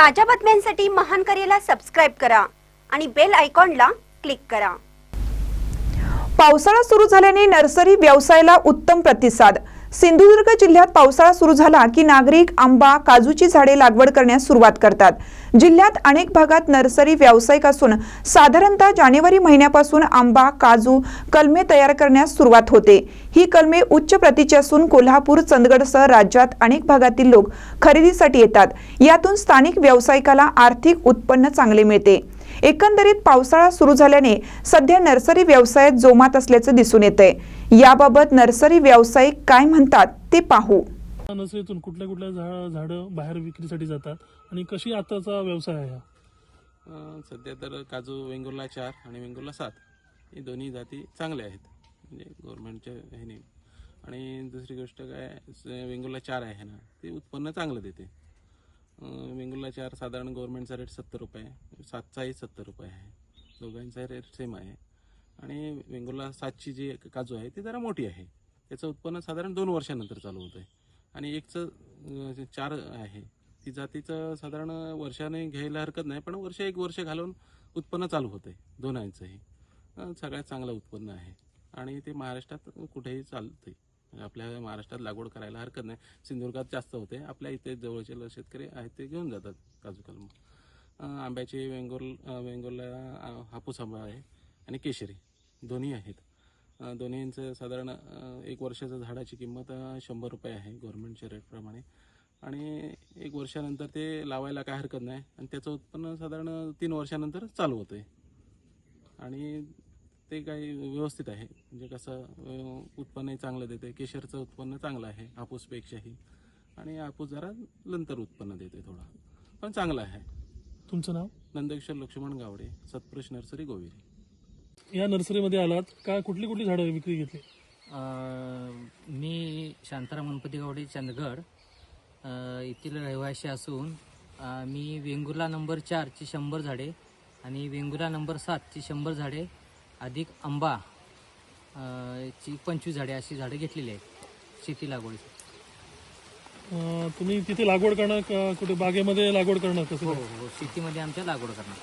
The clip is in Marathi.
ताज्या बातम्यांसाठी महान करेला सबस्क्राईब करा आणि बेल आयकॉनला क्लिक करा. पावसाळा सुरू झाल्याने नर्सरी व्यवसायाला उत्तम प्रतिसाद. सिंधुदुर्ग जिल्ह्यात पावसाळा सुरू झाला की नागरिक आंबा काजूची झाडे लागवड करण्यास सुरुवात करतात. जिल्ह्यात अनेक भागात नर्सरी व्यावसायिक असून साधारणतः जानेवारी महिन्यापासून आंबा काजू कलमे तयार करण्यास सुरुवात होते. ही कलमे उच्च प्रतीची असून कोल्हापूर चंदगडसह राज्यात अनेक भागातील लोक खरेदीसाठी येतात. यातून स्थानिक व्यावसायिकाला आर्थिक उत्पन्न चांगले मिळते. एकंदरीत पावसाळा सुरू झाल्याने सध्या नर्सरी व्यवसायात जोमात असल्याचं दिसून येतंय. याबाबत नर्सरी व्यावसायिक काय म्हणतात ते पाहू. नर्सरीतून कुठल्या कुठल्या झाड झाडं बाहेर विक्रीसाठी जातात आणि कशी आताचा व्यवसाय आहे हा? अं, सध्या तर काजू वेंगुर्ला चार आणि वेंगुर्ला सात हे दोन्ही जाती चांगल्या आहेत. म्हणजे गव्हर्नमेंटच्या ह्याने. आणि दुसरी गोष्ट काय वेंगुर्ला चार आहे ना ते उत्पन्न चांगलं देते. अं, वेंगुर्ला चार साधारण गव्हर्नमेंटचा रेट सत्तर रुपये सातचाही सत्तर रुपये आहे. दोघांचा रेट सेम आहे. आणि वेंगुर्ला सातची जी काजू आहे ती जरा मोठी आहे. त्याचं उत्पन्न साधारण दोन वर्षानंतर चालू होतं आहे आणि एकचं चार आहे ती जातीचं साधारण वर्षाने घ्यायला हरकत नाही पण वर्ष एक वर्ष घालून उत्पन्न चालू होतं आहे दोनांचंही सगळ्यात चांगलं उत्पन्न आहे. आणि ते महाराष्ट्रात कुठेही चालते आपल्या महाराष्ट्रात लागवड करायला हरकत नाही. सिंधुदुर्गात जास्त होते. आपल्या इथे जवळचे शेतकरी आहेत ते घेऊन जातात काजू कलम. आंब्याची आंब्याचे वेंगोल वेंगोला हापूस आंबा आहे आणि केशरी. दोन्ही आहेत. दोन्हींचं साधारण एक वर्षाचं झाडाची किंमत शंभर रुपये आहे गव्हर्नमेंटच्या रेटप्रमाणे आणि एक वर्षानंतर ते लावायला काय हरकत नाही. आणि त्याचं उत्पन्न साधारण तीन वर्षानंतर चालू होतं आहे आणि ते काही व्यवस्थित आहे. म्हणजे कसं उत्पन्नही चांगलं देते. केशरचं उत्पन्न चांगलं आहे हापूसपेक्षाही. आणि हापूस जरा नंतर उत्पन्न देते थोडं. पण चांगलं आहे. तुमचं नाव? नंदकिशोर लक्ष्मण गावडे सत्पुरुष नर्सरी गोविरी. या नर्सरीमध्ये आलात. का कुठली कुठली झाडं विक्री घेतली? अ, मी शांताराम गणपती गावडे चंदगड. अ, येथील रहिवासी असून अ, मी वेंगुर्ला नंबर चारची शंभर झाडे आणि वेंगुर्ला नंबर सातची शंभर झाडे अधिक आंबा अ, ची पंचवीस झाडे अशी झाडे घेतलेली आहेत. शेती लागवडीसाठी अं, तुम्ही तिथे लागवड करणं का? कुठे बागेमध्ये लागवड करणं कसं हो काय? हो. शेतीमध्ये आमच्या लागवड करणार.